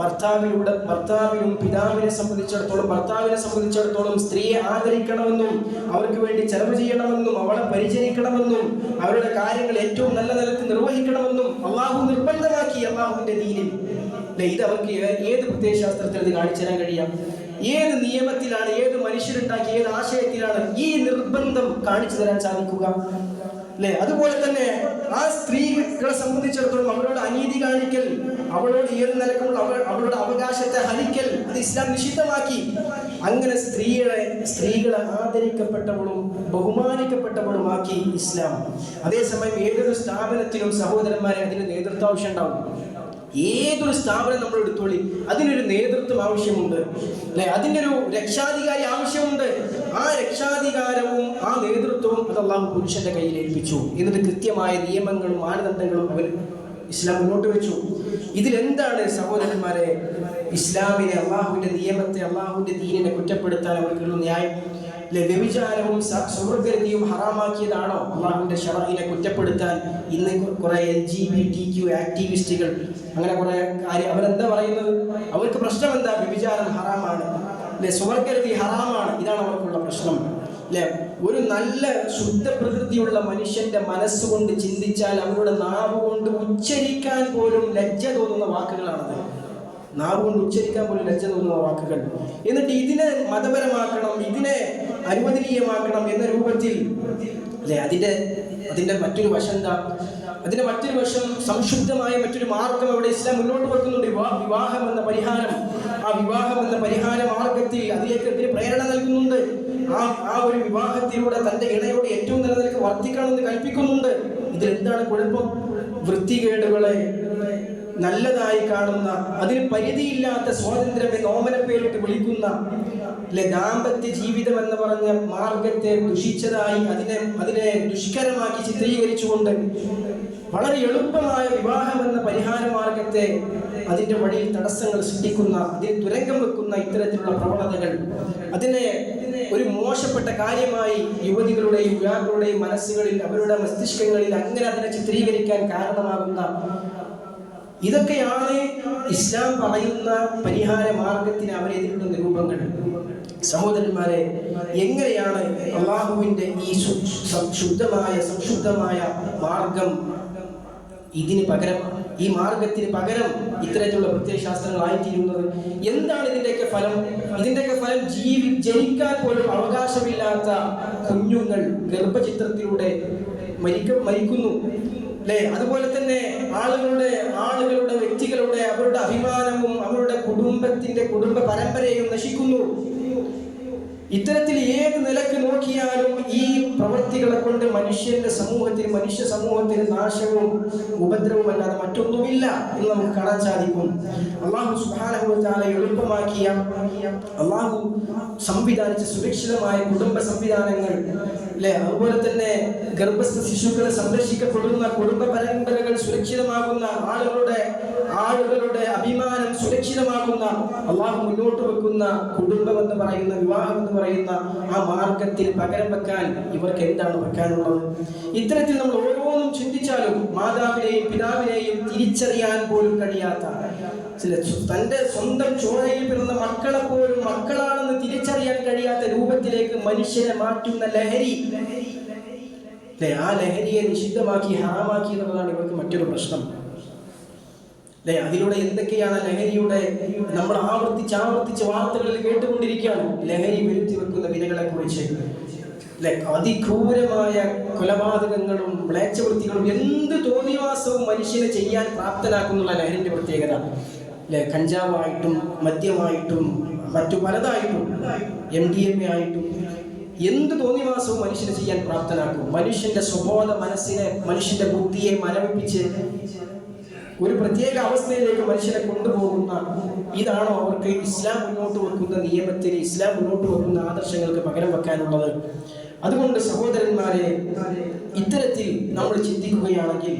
ഭർത്താവിലൂടെ ഭർത്താവിനും പിതാവിനെ സംബന്ധിച്ചിടത്തോളം ഭർത്താവിനെ സംബന്ധിച്ചിടത്തോളം സ്ത്രീയെ ആദരിക്കണമെന്നും അവർക്ക് വേണ്ടി ചെലവ് ചെയ്യണമെന്നും അവളെ പരിചരിക്കണമെന്നും അവരുടെ കാര്യങ്ങൾ ഏറ്റവും നല്ല നിലത്തിൽ നിർവഹിക്കണമെന്നും അള്ളാഹു നിർബന്ധമാക്കി അള്ളാഹുവിന്റെ ദീനിൽ ഇത് അവർക്ക് ഏത് പ്രത്യയശാസ്ത്രത്തിൽ ഇത് കാണിച്ചു തരാൻ കഴിയാം? ഏത് നിയമത്തിലാണ് ഏത് മനുഷ്യരുണ്ടാക്കി ഏത് ആശയത്തിലാണ് ഈ നിർബന്ധം കാണിച്ചു തരാൻ സാധിക്കുക? അല്ലെ? അതുപോലെ തന്നെ ആ സ്ത്രീകളെ സംബന്ധിച്ചിടത്തോളം അവരോട് അനീതി കാണിക്കൽ അവളോട് ഏത് നിലക്കുള്ള അവ അവളുടെ അവകാശത്തെ ഹരിക്കൽ അത് ഇസ്ലാം നിഷിദ്ധമാക്കി. അങ്ങനെ സ്ത്രീകളെ സ്ത്രീകളെ ആദരിക്കപ്പെട്ടവളും ബഹുമാനിക്കപ്പെട്ടവളുമാക്കി ഇസ്ലാം. അതേസമയം ഏതൊരു സ്ഥാപനത്തിലും സഹോദരന്മാരെ അതിന് നേതൃത്വ ആവശ്യം ഉണ്ടാവും? ഏതൊരു സ്ഥാപനം നമ്മൾ എടുത്തോളി? അതിനൊരു നേതൃത്വം ആവശ്യമുണ്ട്. അല്ലെ? അതിന്റെ ഒരു രക്ഷാധികാരി ആവശ്യമുണ്ട്. ആ രക്ഷാധികാരവും ആ നേതൃത്വവും അത് അള്ളാഹു പുരുഷന്റെ കയ്യിൽ ഏൽപ്പിച്ചു. എന്നിട്ട് കൃത്യമായ നിയമങ്ങളും മാനദണ്ഡങ്ങളും അവർ ഇസ്ലാം മുന്നോട്ട് വെച്ചു. ഇതിലെന്താണ് സഹോദരന്മാരെ? ഇസ്ലാമിനെ അള്ളാഹുവിന്റെ നിയമത്തെ അള്ളാഹുവിന്റെ ദീനിനെ കുറ്റപ്പെടുത്താൻ അവർക്കുള്ള ന്യായം വ്യഭിചാരവും സുഹൃദ്ഗതിയും ഹറാമാക്കിയതാണോ? അള്ളാഹുവിന്റെ ഷറഹിനെ കുറ്റപ്പെടുത്താൻ ഇന്ന് കുറെ L G B T Q ആക്ടിവിസ്റ്റുകൾ അങ്ങനെ കുറെ കാര്യം. അവരെന്താ പറയുന്നത്? അവർക്ക് പ്രശ്നം എന്താ? വ്യഭിചാരം ഹറാമാണ്. അല്ലെ? സുവർഗരതി ഹറാമാണ്. ഇതാണ് അവർക്കുള്ള പ്രശ്നം. അല്ലെ? ഒരു നല്ല ശുദ്ധ പ്രകൃതിയുള്ള മനുഷ്യന്റെ മനസ്സുകൊണ്ട് ചിന്തിച്ചാൽ അവരുടെ നാവ് കൊണ്ട് ഉച്ചരിക്കാൻ പോലും ലജ്ജ തോന്നുന്ന വാക്കുകളാണത്. നാവ് കൊണ്ട് ഉച്ചരിക്കാൻ പോലും ലജ്ജ തോന്നുന്ന വാക്കുകൾ. എന്നിട്ട് ഇതിനെ മതപരമാക്കണം ഇതിനെ അനുവദനീയമാക്കണം എന്ന രൂപത്തിൽ അല്ലെ? അതിന്റെ അതിന്റെ മറ്റൊരു വശം എന്താ? അതിന്റെ മറ്റൊരു വശം സംശുദ്ധമായ മറ്റൊരു മാർഗം അവിടെ ഇസ്ലാം മുന്നോട്ട് വെക്കുന്നുണ്ട്. വിവാഹം എന്ന പരിഹാരം. ആ വിവാഹം എന്ന പരിഹാര മാർഗത്തിൽ അതിലേക്ക് അതിന് പ്രേരണ നൽകുന്നുണ്ട്. ആ ആ ഒരു വിവാഹത്തിലൂടെ തന്റെ ഇണയോട് ഏറ്റവും നല്ല നിലയ്ക്ക് വർദ്ധിക്കണമെന്ന് കൽപ്പിക്കുന്നുണ്ട്. ഇതിൽ എന്താണ് കുഴപ്പം? വൃത്തികേടുകളെ നല്ലതായി കാണുന്ന അതിന് പരിധിയില്ലാത്ത സ്വാതന്ത്ര്യം എന്ന് ഓമനപ്പേരിട്ട് വിളിക്കുന്ന അല്ലെ ദാമ്പത്യ ജീവിതം എന്ന് പറഞ്ഞ മാർഗത്തെ ദുഷിച്ചതായി അതിനെ അതിനെ ദുഷ്കരമാക്കി ചിത്രീകരിച്ചുകൊണ്ട് വളരെ എളുപ്പമായ വിവാഹം എന്ന പരിഹാര മാർഗത്തെ അതിന്റെ വഴിയിൽ തടസ്സങ്ങൾ സൃഷ്ടിക്കുന്ന അതിൽ തുരങ്കം വെക്കുന്ന ഇത്തരത്തിലുള്ള പ്രവണതകൾ. അതിനെ ഒരു മോശപ്പെട്ട കാര്യമായി യുവതികളുടെയും യുവാക്കളുടെയും മനസ്സുകളിൽ അവരുടെ മസ്തിഷ്കങ്ങളിൽ അങ്ങനെ അതിനെ ചിത്രീകരിക്കാൻ കാരണമാകുന്ന ഇതൊക്കെയാണ് ഇസ്ലാം പറയുന്ന പരിഹാര മാർഗത്തിന് അവരെതിരുള്ള നിരൂപങ്ങൾ സഹോദരന്മാരെ എങ്ങനെയാണ് അള്ളാഹുവിന്റെ ഈ ശുദ്ധമായ സംശുദ്ധമായ മാർഗം ഇതിന് പകരം ഈ മാർഗത്തിന് പകരം ഇത്തരത്തിലുള്ള പ്രത്യയശാസ്ത്രങ്ങളായിത്തീരുന്നത് എന്താണ് ഇതിന്റെയൊക്കെ ഫലം? ഇതിന്റെയൊക്കെ ഫലം ജീവി ജനിക്കാൻ പോലും അവകാശമില്ലാത്ത കുഞ്ഞുങ്ങൾ ഗർഭചിത്രത്തിലൂടെ മരിക്ക മരിക്കുന്നു. അല്ലേ അതുപോലെ തന്നെ ആളുകളുടെ ആളുകളുടെ വ്യക്തികളുടെ അവരുടെ അഭിമാനവും അവരുടെ കുടുംബത്തിന്റെ കുടുംബ പരമ്പരയും നശിക്കുന്നു. ഇത്തരത്തിൽ ഏത് നിലയ്ക്ക് നോക്കിയാലും ഈ പ്രവൃത്തികളെ കൊണ്ട് മനുഷ്യന്റെ സമൂഹത്തിന് മനുഷ്യ സമൂഹത്തിന് നാശവും ഉപദ്രവവും അല്ലാതെ മറ്റൊന്നുമില്ല എന്ന് നമുക്ക് കാണാൻ സാധിക്കും. അള്ളാഹു സുഹാനഹുല എളുപ്പമാക്കിയ അള്ളാഹു സംവിധാനിച്ച സുരക്ഷിതമായ കുടുംബ സംവിധാനങ്ങൾ അല്ലെ? അതുപോലെ തന്നെ ഗർഭസ്ഥ ശിശുക്കളെ സംരക്ഷിക്കപ്പെടുന്ന കുടുംബ പരമ്പരകൾ സുരക്ഷിതമാകുന്ന ആളുകളുടെ ആളുകളുടെ അഭിമാനം സുരക്ഷിതമാകുന്ന അള്ളാഹു മുന്നോട്ട് വെക്കുന്ന കുടുംബം എന്ന് പറയുന്ന വിവാഹം എന്ന് പറയുന്ന ആ മാർഗത്തിൽ പകരം വെക്കാൻ ഇവർക്ക് എന്താണ് വെക്കാനുള്ളത്? ഇത്തരത്തിൽ നമ്മൾ ഓരോന്നും ചിന്തിച്ചാലും മാതാവിനെയും പിതാവിനെയും തിരിച്ചറിയാൻ പോലും കഴിയാത്ത ചില തന്റെ സ്വന്തം ചോരയിൽ പിറന്ന മക്കളെ പോലും മക്കളാണെന്ന് തിരിച്ചറിയാൻ കഴിയാത്ത രൂപത്തിലേക്ക് മനുഷ്യനെ മാറ്റുന്ന ലഹരി അല്ലെ? ആ ലഹരിയെ നിഷിദ്ധമാക്കി ഹറാമാക്കി എന്നുള്ളതാണ് ഇവർക്ക് മറ്റൊരു പ്രശ്നം. അല്ലെ? അതിലൂടെ എന്തൊക്കെയാണ് ലഹരിയുടെ നമ്മൾ ആവർത്തിച്ച് ആവർത്തിച്ച് വാർത്തകളിൽ കേട്ടുകൊണ്ടിരിക്കുകയാണ്. ലഹരി വരുത്തി വെക്കുന്ന വിനകളെ കുറിച്ച് അല്ലെ? അതിക്രൂരമായ കൊലപാതകങ്ങളും മ്ലേച്ഛവൃത്തികളും എന്ത് തോന്നിവാസവും മനുഷ്യനെ ചെയ്യാൻ പ്രാപ്തനാക്കുന്നുള്ള ലഹരിന്റെ പ്രത്യേകത. അല്ലെ? കഞ്ചാവായിട്ടും മദ്യമായിട്ടും മറ്റു പലതായിട്ടും എം ഡി എം എ ആയിട്ടും എന്ത് തോന്നിവാസവും മനുഷ്യനെ ചെയ്യാൻ പ്രാപ്തനാക്കും. മനുഷ്യന്റെ സ്വബോധ മനസ്സിനെ മനുഷ്യന്റെ ബുദ്ധിയെ മരവിപ്പിച്ച് ഒരു പ്രത്യേക അവസ്ഥയിലേക്ക് മനുഷ്യനെ കൊണ്ടുപോകുന്ന ഇതാണോ അവർക്ക് ഇസ്ലാം മുന്നോട്ട് വെക്കുന്ന നിയമത്തിന് ഇസ്ലാം മുന്നോട്ട് വെക്കുന്ന ആദർശങ്ങൾക്ക് പകരം വെക്കാനുള്ളത്? അതുകൊണ്ട് സഹോദരന്മാരെ ഇത്തരത്തിൽ നമ്മൾ ചിന്തിക്കുകയാണെങ്കിൽ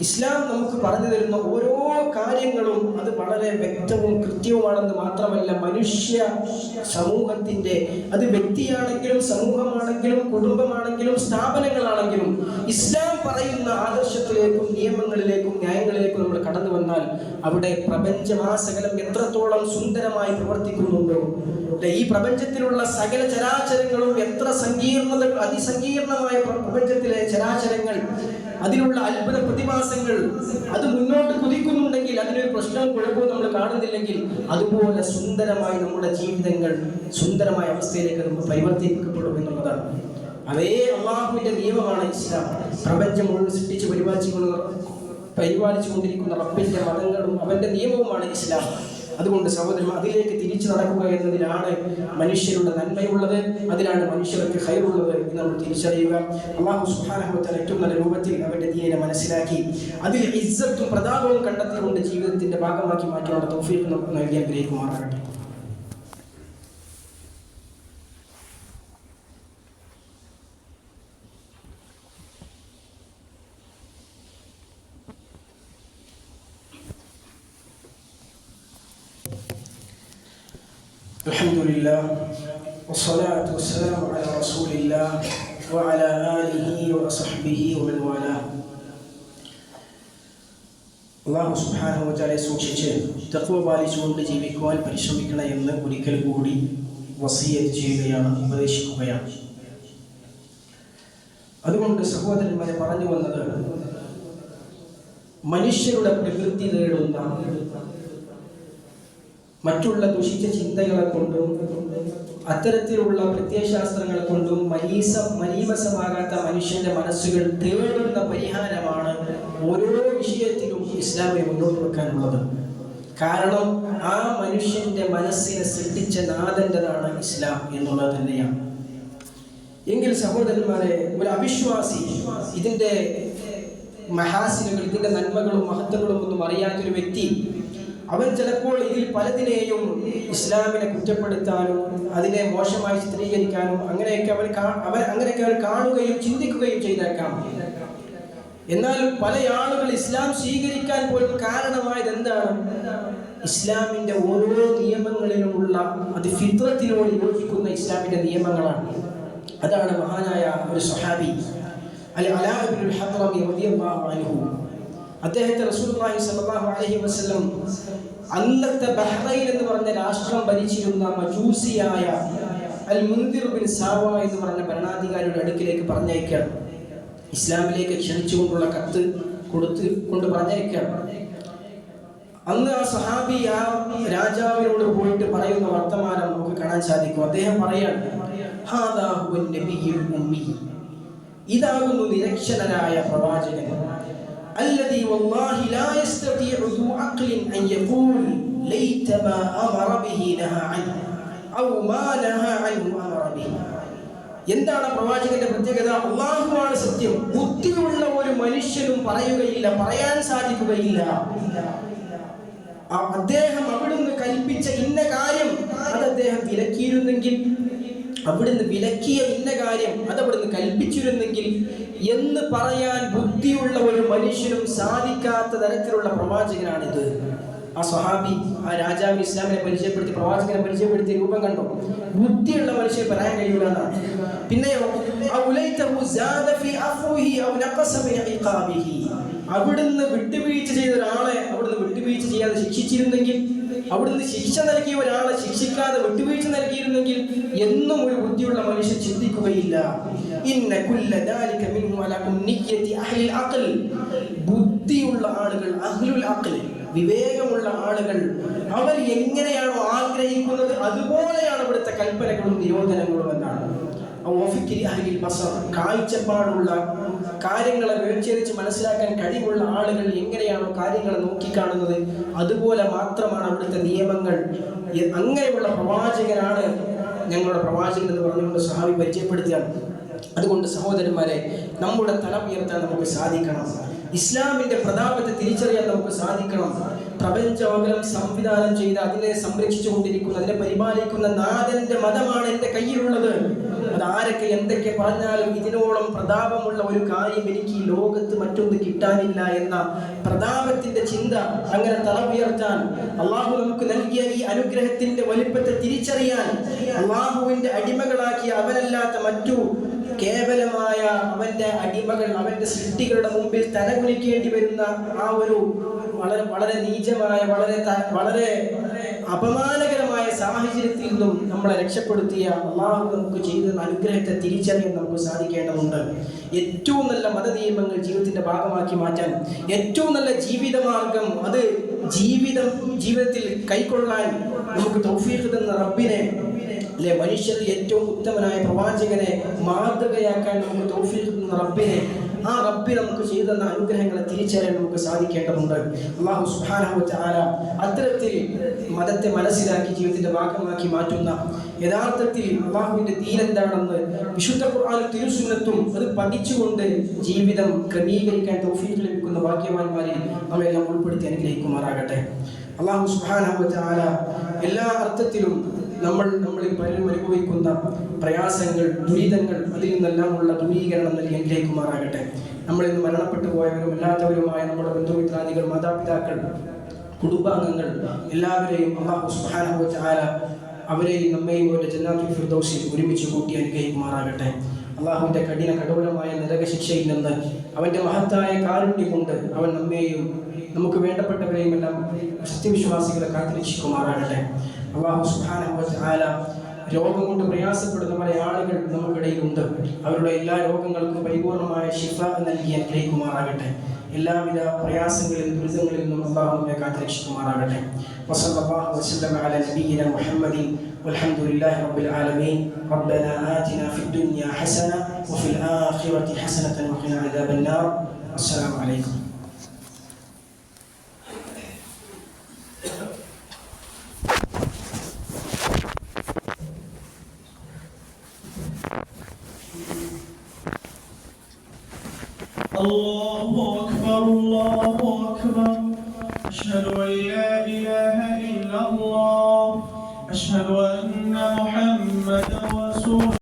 ഇസ്ലാം നമുക്ക് പറഞ്ഞു തരുന്ന ഓരോ കാര്യങ്ങളും അത് വളരെ വ്യക്തവും കൃത്യവുമാണെന്ന് മാത്രമല്ല മനുഷ്യ സമൂഹത്തിന്റെ അത് വ്യക്തിയാണെങ്കിലും സമൂഹമാണെങ്കിലും കുടുംബമാണെങ്കിലും സ്ഥാപനങ്ങളാണെങ്കിലും ഇസ്ലാം പറയുന്ന ആദർശത്തിലേക്കും നിയമങ്ങളിലേക്കും ന്യായങ്ങളിലേക്കും നമ്മൾ കടന്നു വന്നാൽ അവിടെ പ്രപഞ്ചമാസകലം എത്രത്തോളം സുന്ദരമായി പ്രവർത്തിക്കുന്നുണ്ടോ? ഈ പ്രപഞ്ചത്തിലുള്ള സകല ചരാചരങ്ങളും എത്ര സങ്കീർണത അതിസങ്കീർണമായ പ്രപഞ്ചത്തിലെ ചരാചരങ്ങൾ അതിലുള്ള അത്ഭുത പ്രതിഭാസങ്ങൾ അത് മുന്നോട്ട് കുതിക്കുന്നുണ്ടെങ്കിൽ അതിനൊരു പ്രശ്നവും കുഴപ്പവും നമ്മൾ കാണുന്നില്ലെങ്കിൽ അതുപോലെ സുന്ദരമായി നമ്മുടെ ജീവിതങ്ങൾ സുന്ദരമായ അവസ്ഥയിലേക്ക് നമുക്ക് പരിവർത്തിക്കപ്പെടും എന്നുള്ളതാണ്. അതേ അള്ളാഹുവിന്റെ നിയമമാണ് ഇസ്ലാം. പ്രപഞ്ചം മുഴുവൻ സൃഷ്ടിച്ച് പരിപാലിച്ചുകൊള്ളുന്ന പരിപാലിച്ചുകൊണ്ടിരിക്കുന്ന റബ്ബിന്റെ മതങ്ങളും അവന്റെ നിയമവുമാണ് ഇസ്ലാം. അതുകൊണ്ട് സഹോദരൻ അതിലേക്ക് തിരിച്ചു നടക്കുക എന്നതിലാണ് മനുഷ്യരുടെ നന്മയുള്ളത്. അതിലാണ് മനുഷ്യർക്ക് ഹൈറുള്ളത് എന്ന് നമ്മൾ തിരിച്ചറിയുക. അള്ളാഹു സുഹാനഹുത്തൽ ഏറ്റവും നല്ല രൂപത്തിൽ അവന്റെ ദീനെ മനസ്സിലാക്കി. അതിൽ ഇസ്സത്തും പ്രതാപവും കണ്ടെത്തിക്കൊണ്ട് ജീവിതത്തിന്റെ ഭാഗമാക്കി മാറ്റിയുള്ള തൗഫീഖ് നമുക്ക് നൽകി അനുഗ്രഹിക്കുമാറാകട്ടെ. الحمد لله والصلاة والسلام على رسول الله وعلى آله وصحبه ومن والاه അള്ളാഹു സുബ്ഹാനഹു വതആലയെ സൂക്ഷിച്ച് തഖ്വ പാലിച്ചുകൊണ്ട് ജീവിക്കുവാൻ പരിശ്രമിക്കണം എന്ന് ഒരിക്കൽ കൂടി വസീയത്ത് ചെയ്യുകയാണ് ഉപദേശിക്കുകയാണ് അതുകൊണ്ട് സഹോദരന്മാരെ പറഞ്ഞു വന്നത് മനുഷ്യരുടെ പ്രകൃതി നേടുന്ന മറ്റുള്ള ദുഷിച്ച ചിന്തകളെ കൊണ്ടും അത്തരത്തിലുള്ള പ്രത്യയശാസ്ത്രങ്ങളെ കൊണ്ടും മലീസ മലീമസമാകാത്ത മനുഷ്യന്റെ മനസ്സുകൾ തേടുന്ന പരിഹാരമാണ് ഓരോ വിഷയത്തിലും ഇസ്ലാമിനെ മുന്നോട്ട് വെക്കാനുള്ളത്. കാരണം ആ മനുഷ്യന്റെ മനസ്സിനെ സൃഷ്ടിച്ച നാഥന്റെതാണ് ഇസ്ലാം എന്നുള്ളത് തന്നെയാണ്. എങ്കിൽ സഹോദരന്മാരെ ഒരു അവിശ്വാസി ഇതിന്റെ മഹാസിനുകൾ ഇതിന്റെ നന്മകളും മഹത്വങ്ങളും ഒന്നും അറിയാത്തൊരു വ്യക്തി അവൻ ചിലപ്പോൾ ഇതിൽ പലതിനെയും ഇസ്ലാമിനെ കുറ്റപ്പെടുത്താനും അതിനെ മോശമായി ചിത്രീകരിക്കാനും അങ്ങനെയൊക്കെ അവൻ അവൻ അങ്ങനെയൊക്കെ അവൻ കാണുകയും ചിന്തിക്കുകയും ചെയ്തേക്കാം. എന്നാൽ പല ആളുകൾ ഇസ്ലാം സ്വീകരിക്കാൻ പോലും കാരണമായത് എന്താണ്? ഇസ്ലാമിന്റെ ഓരോ നിയമങ്ങളിലുമുള്ള അത് ഫിത്രത്തിനോട് യോജിക്കുന്ന ഇസ്ലാമിന്റെ നിയമങ്ങളാണ്. അതാണ് മഹാനായ ഒരു സഹാബി അൽ അലാബിനുൽ ഹദ്റമി റളിയല്ലാഹു അൻഹു. അദ്ദേഹത്തെ റസൂലുള്ളാഹി സ്വല്ലല്ലാഹു അലൈഹി വസല്ലം അന്നത്തെ ബഹ്റൈൻ എന്ന് പറഞ്ഞ രാഷ്ട്രം ഭരിച്ചിരുന്ന മജൂസിയായ അൽ മുൻദിർ ബിൻ സാവ എന്ന് പറഞ്ഞ ഭരണാധികാരിയുടെ അടുക്കിലേക്ക് പറഞ്ഞയക്കുകയാണ് ഇസ്ലാമിലേക്ക് ക്ഷണിച്ചുകൊണ്ടുള്ള കത്ത് കൊടുത്ത് കൊണ്ട് പറഞ്ഞയക്കുകയാണ് അന്ന് ആ സഹാബി ആ രാജാവിനോട് പോയിട്ട് പറയുന്ന വർത്തമാനം നമുക്ക് കാണാൻ സാധിക്കും. അദ്ദേഹം പറയാണ്. ഇതാകുന്നു നിരക്ഷരനായ പ്രവാചകൻ. الذي والله لا يستطيع ذو عقل أن يقول ليت ما أمر به نهى عنه أو ما نهى عنه أمر به എന്താണ് പ്രവാചകന്റെ പ്രത്യേകത അള്ളാഹുവാണ് സത്യം ബുദ്ധിയുള്ള ഒരു മനുഷ്യനും പറയുകയില്ല പറയാൻ സാധിക്കുകയില്ല ആ അദ്ദേഹം അവിടുന്ന് കൽപ്പിച്ച ഇന്ന കാര്യം അത് അദ്ദേഹം വിലക്കിയിരുന്നെങ്കിൽ അവിടുന്ന് വിലക്കിയ ഇന്ന കാര്യം അത് അവിടുന്ന് കൽപ്പിച്ചിരുന്നെങ്കിൽ എന്ന് പറയാൻ ബുദ്ധിയുള്ള ഒരു മനുഷ്യനും സാധിക്കാത്ത തരത്തിലുള്ള പ്രവാചകനാണിത്. ആ സ്വഹാബി ആ രാജാവ് ഇസ്ലാമിനെ പരിചയപ്പെടുത്തി പ്രവാചകനെ പരിചയപ്പെടുത്തി രൂപം കണ്ടു? ബുദ്ധിയുള്ള മനുഷ്യൻ പറയാൻ കഴിയൂല പിന്നെയോ അവിടുന്ന് വിട്ടുവീഴ്ച ചെയ്ത ഒരാളെ അവിടുന്ന് വിട്ടുവീഴ്ച ചെയ്യാതെ ശിക്ഷിച്ചിരുന്നെങ്കിൽ അവിടുന്ന് ശിക്ഷ നൽകിയ ഒരാളെ ശിക്ഷിക്കാതെ വിട്ടുവീഴ്ച നൽകിയിരുന്നെങ്കിൽ എന്നും ഒരു ബുദ്ധിയുള്ള മനുഷ്യൻ ചിന്തിക്കുകയില്ല. ബുദ്ധിയുള്ള ആളുകൾ അഹ്ലുൽ അഖൽ വിവേകമുള്ള ആളുകൾ. അവർ എങ്ങനെയാണോ ആഗ്രഹിക്കുന്നത് അതുപോലെയാണ് ഇവിടുത്തെ കൽപ്പനകളും നിരോധനങ്ങളും എന്നാണ്. കാഴ്ചപ്പാടുള്ള കാര്യങ്ങളെ വേർതിരിച്ച് മനസ്സിലാക്കാൻ കഴിവുള്ള ആളുകൾ എങ്ങനെയാണോ കാര്യങ്ങളെ നോക്കിക്കാണുന്നത് അതുപോലെ മാത്രമാണ് അവിടുത്തെ നിയമങ്ങൾ. അങ്ങനെയുള്ള പ്രവാചകനാണ് ഞങ്ങളുടെ പ്രവാചകൻ എന്ന് പറഞ്ഞുകൊണ്ട് സഹാബി പരിചയപ്പെടുത്തുകയാണ്. അതുകൊണ്ട് സഹോദരന്മാരെ നമ്മുടെ തല ഉയർത്താൻ നമുക്ക് സാധിക്കണം. ഇസ്ലാമിന്റെ പ്രതാപത്തെ തിരിച്ചറിയാൻ നമുക്ക് സാധിക്കണം. പ്രപഞ്ചമകലം സംവിധാനം ചെയ്ത് അതിനെ സംരക്ഷിച്ചുകൊണ്ടിരിക്കുന്ന അതിനെ പരിപാലിക്കുന്ന നാഥന്റെ മതമാണ് എന്റെ കയ്യിലുള്ളത്. അതാരൊക്കെ എന്തൊക്കെ പറഞ്ഞാലും ഇതിനോളം പ്രതാപമുള്ള ഒരു കാര്യം എനിക്ക് ഈ ലോകത്ത് മറ്റൊന്ന് കിട്ടാനില്ല എന്ന പ്രതാപത്തിന്റെ ചിന്ത അങ്ങനെ തല ഉയർത്താൻ അള്ളാഹു നമുക്ക് നൽകിയ ഈ അനുഗ്രഹത്തിന്റെ വലിപ്പത്തെ തിരിച്ചറിയാൻ അള്ളാഹുവിന്റെ അടിമകളാക്കി അവനല്ലാത്ത മറ്റു കേവലമായ അവന്റെ അടിമകൾ അവന്റെ സൃഷ്ടികളുടെ മുമ്പിൽ തലകുലിക്കേണ്ടി വരുന്ന ആ ഒരു വളരെ വളരെ നീചമായ വളരെ വളരെ അപമാനകരമായ സാഹചര്യത്തിൽ നിന്നും നമ്മളെ രക്ഷപ്പെടുത്തിയ അള്ളാഹു നമുക്ക് ചെയ്ത അനുഗ്രഹത്തെ തിരിച്ചറിയാൻ നമുക്ക് സാധിക്കേണ്ടതുണ്ട്. ഏറ്റവും നല്ല മത നിയമങ്ങൾ ജീവിതത്തിന്റെ ഭാഗമാക്കി മാറ്റാൻ ഏറ്റവും നല്ല ജീവിതമാർഗം അത് ജീവിതം ജീവിതത്തിൽ കൈക്കൊള്ളാൻ നമുക്ക് തൗഫീഖ് തന്ന റബ്ബിനെ അല്ലെ മനുഷ്യരിൽ ഏറ്റവും ഉത്തമനായ പ്രവാചകനെ മാതൃകയാക്കാൻ നമുക്ക് തൗഫീഖ് തന്ന റബ്ബിനെ ആ റബ്ബി നമുക്ക് ചെയ്തു തന്ന അനുഗ്രഹങ്ങളെ തിരിച്ചറിയാൻ നമുക്ക് സാധിക്കേണ്ടതുണ്ട്. അള്ളാഹു തആല അത്തരത്തിൽ മതത്തെ മനസ്സിലാക്കി ജീവിതത്തിന്റെ ഭാഗമാക്കി മാറ്റുന്ന യഥാർത്ഥത്തിൽ അള്ളാഹുവിന്റെ ദീൻ എന്താണെന്ന് വിശുദ്ധ ഖുർആനും തിരുസുന്നത്തും അത് പഠിച്ചുകൊണ്ട് ജീവിതം ക്രമീകരിക്കാൻ തൗഫീഖ് ലഭിക്കുന്ന ഭാഗ്യവാന്മാരിൽ നമ്മളെല്ലാം ഉൾപ്പെടുത്തി അനുഗ്രഹിക്കുമാറാകട്ടെ. അള്ളാഹു തആല എല്ലാ അർത്ഥത്തിലും നമ്മൾ നമ്മളിൽ പലരും അനുഭവിക്കുന്ന പ്രയാസങ്ങൾ ദുരിതങ്ങൾ അതിൽ നിന്നെല്ലാമുള്ള ദൂരീകരണം നൽകി അനുഗ്രഹിക്കുമാറാകട്ടെ നമ്മളിൽ നിന്ന് മരണപ്പെട്ടു പോയവരും അല്ലാത്തവരുമായ നമ്മുടെ ബന്ധുമിത്രാദികൾ മാതാപിതാക്കൾ കുടുംബാംഗങ്ങൾ എല്ലാവരെയും അള്ളാഹു സുബ്ഹാനഹു തആല അവരെയും നമ്മയും അവരുടെ ജന്നാത്തുൽ ഫിർദൗസിൽ ഒരുമിച്ച് കൂട്ടി അനുഗ്രഹിക്കുമാറാകട്ടെ അള്ളാഹുവിന്റെ കഠിന കഠോരമായ നരകശിക്ഷയിൽ നിന്ന് അവന്റെ മഹത്തായ കാരുണ്യം കൊണ്ട് അവൻ നമ്മെയും നമുക്ക് വേണ്ടപ്പെട്ടവരെയും സത്യവിശ്വാസികളെ കാത്തിരക്ഷിക്കുമാറാകട്ടെ അള്ളാഹു സുബ്ഹാനഹു വതആല രോഗം കൊണ്ട് പ്രയാസപ്പെടുന്ന പല ആളുകൾ നമുക്കിടയിലുണ്ട് അവരുടെ എല്ലാ രോഗങ്ങൾക്കും പരിപൂർണമായ ശിഫ നൽകി അനുഗ്രഹിക്കുമാറാകട്ടെ എല്ലാവിധ പ്രയാസങ്ങളിലും ദുരിതങ്ങളിൽ നിന്നും അള്ളാഹു നമ്മെ കാത്തിരക്ഷിക്കുമാറാകട്ടെ വസല്ലല്ലാഹു വസല്ലമ അല നബിയിന മുഹമ്മദിൻ والحمد لله رب العالمين ربنا آتنا في الدنيا حسنة وفي الآخرة حسنة وقنا عذاب النار السلام عليكم